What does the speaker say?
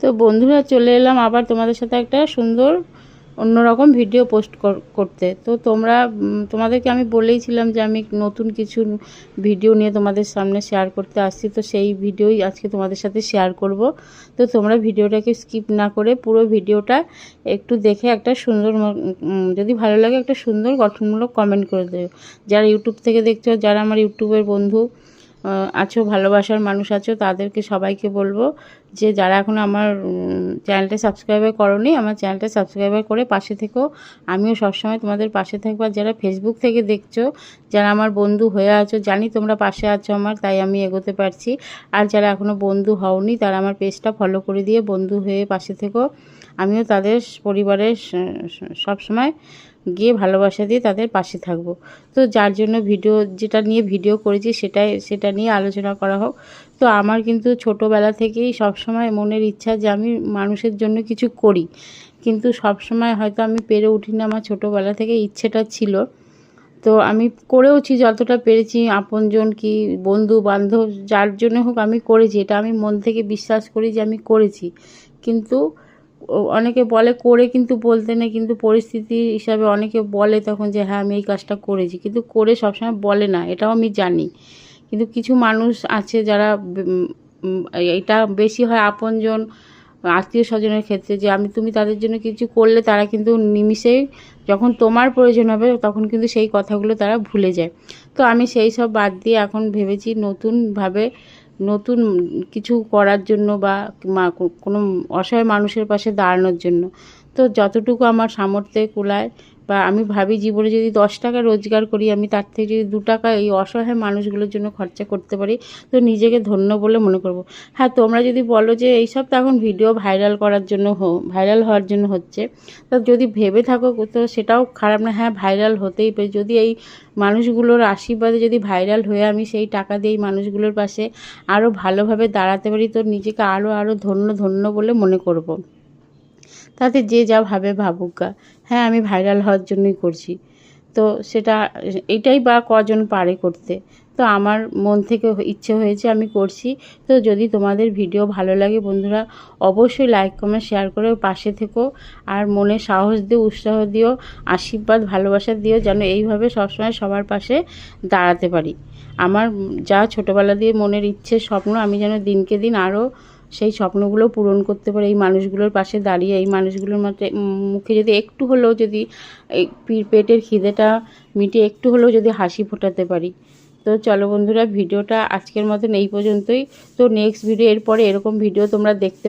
তো বন্ধুরা চলে এলাম আবার তোমাদের সাথে একটা সুন্দর অন্যরকম ভিডিও পোস্ট করতে। তো তোমরা তোমাদেরকে আমি বলেইছিলাম যে আমি নতুন কিছু ভিডিও নিয়ে তোমাদের সামনে শেয়ার করতে আসছি। তো সেই ভিডিওই আজকে তোমাদের সাথে শেয়ার করব। তো তোমরা ভিডিওটাকে স্কিপ না করে পুরো ভিডিওটা একটু দেখে একটা সুন্দর যদি ভালো লাগে একটা সুন্দর গঠনমূলক কমেন্ট করে দেবে যারা ইউটিউব থেকে দেখছ, যারা আমার ইউটিউবের বন্ধু আছো, ভালোবাসার মানুষ আছো, তাদেরকে সবাইকে বলব যে যারা এখন আমার চ্যানেলটা সাবস্ক্রাইবার করনি, আমার চ্যানেলটা সাবস্ক্রাইবার করে পাশে থেকো। আমিও সবসময় তোমাদের পাশে থাকব। আর যারা ফেসবুক থেকে দেখছ, যারা আমার বন্ধু হয়ে আছো, জানি তোমরা পাশে আছো আমার, তাই আমি এগোতে পারছি। আর যারা এখনও বন্ধু হওনি, তারা আমার পেজটা ফলো করে দিয়ে বন্ধু হয়ে পাশে থেকো। আমিও তাদের পরিবারের সব সময় গিয়ে ভালোবাসা দিয়ে তাদের পাশে থাকব। তো যার জন্য ভিডিও যেটা নিয়ে ভিডিও করেছি সেটাই, সেটা নিয়ে আলোচনা করা হোক। তো আমার কিন্তু ছোটোবেলা থেকেই সবসময় মনের ইচ্ছা যে আমি মানুষের জন্য কিছু করি। কিন্তু সবসময় হয়তো আমি পেরে উঠিনি আমার ছোটোবেলা থেকে, ইচ্ছেটা ছিল। তো আমি করেওছি, যতটা পেরেছি, আপনজন কি, বন্ধু, বান্ধব, যার জন্য হোক আমি করেছি। এটা আমি মন থেকে বিশ্বাস করি যে আমি করেছি। কিন্তু অনেকে বলে করে কিন্তু বলতে নেই, কিন্তু পরিস্থিতি হিসাবে অনেকে বলে তখন যে হ্যাঁ আমি এই কাজটা করেছি। কিন্তু করে সবসময় বলে না, এটাও আমি জানি। কিন্তু কিছু মানুষ আছে যারা এটা বেশি হয় আপনজন আত্মীয় স্বজনের ক্ষেত্রে যে আমি, তুমি তাদের জন্য কিছু করলে তারা কিন্তু নিমিষেই যখন তোমার প্রয়োজন হবে, তখন কিন্তু সেই কথাগুলো তারা ভুলে যায়। তো আমি সেই সব বাদ দিয়ে এখন ভেবেছি নতুনভাবে, নতুন কিছু করার জন্য বা কোনো অসহায় মানুষের পাশে দাঁড়ানোর জন্য। তো যতটুকু আমার সামর্থ্যে কুলায় বা আমি ভাবি জীবনে যদি দশ টাকা রোজগার করি, আমি তার থেকে যদি দু টাকা এই অসহায় মানুষগুলোর জন্য খরচা করতে পারি, তো নিজেকে ধন্য বলে মনে করব। হ্যাঁ তোমরা যদি বলো যে এইসব তো এখন ভিডিও ভাইরাল করার জন্য হো, ভাইরাল হওয়ার জন্য হচ্ছে, তা যদি ভেবে থাকো তো সেটাও খারাপ না। হ্যাঁ ভাইরাল হতেই পারে। যদি এই মানুষগুলোর আশীর্বাদে যদি ভাইরাল হয়ে আমি সেই টাকা দিয়ে এই মানুষগুলোর পাশে আরও ভালোভাবে দাঁড়াতে পারি, তো নিজেকে আরও আরও ধন্য ধন্য বলে মনে করব। তাতে যে যা ভাবে ভাবুক গা। হ্যাঁ আমি ভাইরাল হওয়ার জন্যই করছি। তো সেটা, এটাই বা কজন পারে করতে। তো আমার মন থেকে ইচ্ছে হয়েছে আমি করছি। তো যদি তোমাদের ভিডিও ভালো লাগে বন্ধুরা, অবশ্যই লাইক কমেন্ট শেয়ার করে পাশে থেকো। আর মনে সাহস দিও, উৎসাহ দিও, আশীর্বাদ, ভালোবাসা দিও, যেন এইভাবে সবসময় সবার পাশে দাঁড়াতে পারি। আমার যা ছোটোবেলা দিয়ে মনের ইচ্ছে, স্বপ্ন, আমি যেন দিনকে দিন আরও সেই স্বপ্নগুলো পূরণ করতে পারে, এই মানুষগুলোর পাশে দাঁড়িয়ে, এই মানুষগুলোর মধ্যে মুখে যদি একটু হলেও যদি এই পেটের খিদেটা মিটিয়ে একটু হলেও যদি হাসি ফোটাতে পারি। তো চলো বন্ধুরা, ভিডিওটা আজকের মতন এই পর্যন্তই। তো নেক্সট ভিডিও এরপরে এরকম ভিডিও তোমরা দেখতে